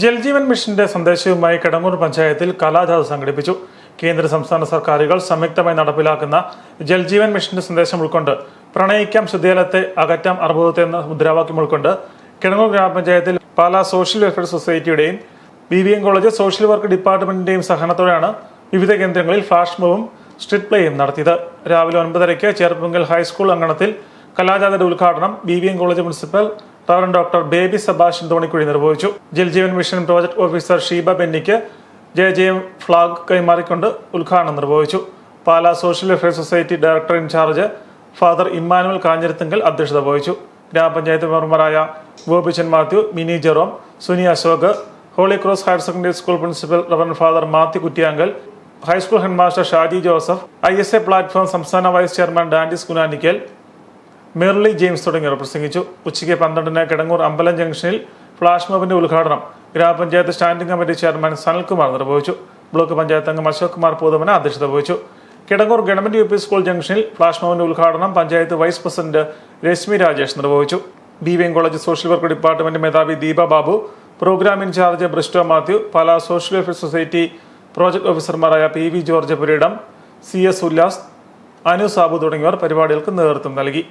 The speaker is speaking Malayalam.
ജൽജീവൻ മിഷന്റെ സന്ദേശവുമായി കടമൂർ പഞ്ചായത്തിൽ കലാജാഥ സംഘടിപ്പിച്ചു. കേന്ദ്ര സംസ്ഥാന സർക്കാരുകൾ സംയുക്തമായി നടപ്പിലാക്കുന്ന ജൽജീവൻ മിഷന്റെ സന്ദേശം ഉൾക്കൊണ്ട് പ്രണയിക്കാം ശുദ്ധജലത്തെ അകറ്റാം അർബുദത്തെ എന്ന മുദ്രാവാക്യം ഉൾക്കൊണ്ട് കിടങ്ങൂർ ഗ്രാമപഞ്ചായത്തിൽ Pala social welfare സൊസൈറ്റിയുടെയും B V M college social work ഡിപ്പാർട്ട്മെന്റിന്റെയും സഹകരണത്തോടെയാണ് വിവിധ കേന്ദ്രങ്ങളിൽ ഫ്ലാഷ് മൂവും സ്ട്രീറ്റ് പ്ലേയും നടത്തിയത്. രാവിലെ ഒൻപതരയ്ക്ക് ചേർപ്പുങ്കൽ ഹൈസ്കൂൾ അങ്കണത്തിൽ കലാജാഥയുടെ ഉദ്ഘാടനം B M college principal reverend doctor Baby Sebastian Thonikuzhi നിർവഹിച്ചു. Jaljeevan mission project officer Sheeba ബെന്നിക്ക് Jaya M flag കൈമാറിക്കൊണ്ട് ഉദ്ഘാടനം നിർവഹിച്ചു. Pala social welfare society director incharge father Emmanuel Kanjirathinkal അധ്യക്ഷത വഹിച്ചു. ഗ്രാമപഞ്ചായത്ത് മെമ്പർമാരായ Gopichan Mathew Mini Jerome Suni Ashok Holy Cross higher secondary school principal reverend father Mathew Kuttiyankal high school headmaster Shaji Joseph I S A platform സംസ്ഥാന വൈസ് ചെയർമാൻ ഡാൻഡിസ് കുനാനിക്കൽ മെർലി ജെയിംസ് തുടങ്ങിയവർ പ്രസംഗിച്ചു. ഉച്ചയ്ക്ക് പന്ത്രണ്ടിന് കിടങ്ങൂർ അമ്പലം ജംഗ്ഷനിൽ ഫ്ലാഷ് മോബിന്റെ ഉദ്ഘാടനം. ഗ്രാമപഞ്ചായത്ത് സ്റ്റാൻഡിംഗ് കമ്മിറ്റി ചെയർമാൻ സനൽകുമാർ നിർവഹിച്ചു. ബ്ലോക്ക് പഞ്ചായത്ത് അംഗം അശോക് കുമാർ പൂതമന അധ്യക്ഷത വഹിച്ചു. Kidangoor government U P school ജംഗ്ഷനിൽ ഫ്ലാഷ് മോബിന്റെ ഉദ്ഘാടനം പഞ്ചായത്ത് വൈസ് പ്രസിഡന്റ് രശ്മി രാജേഷ് നിർവഹിച്ചു. B V M college social work department മേധാവി Deepa Babu programme in charge Bristo Mathew Pala social welfare society project ഓഫീസർമാരായ P V George Purayidam C S Ullas Anu Sabu തുടങ്ങിയവർ പരിപാടികൾക്ക് നേതൃത്വം നൽകി.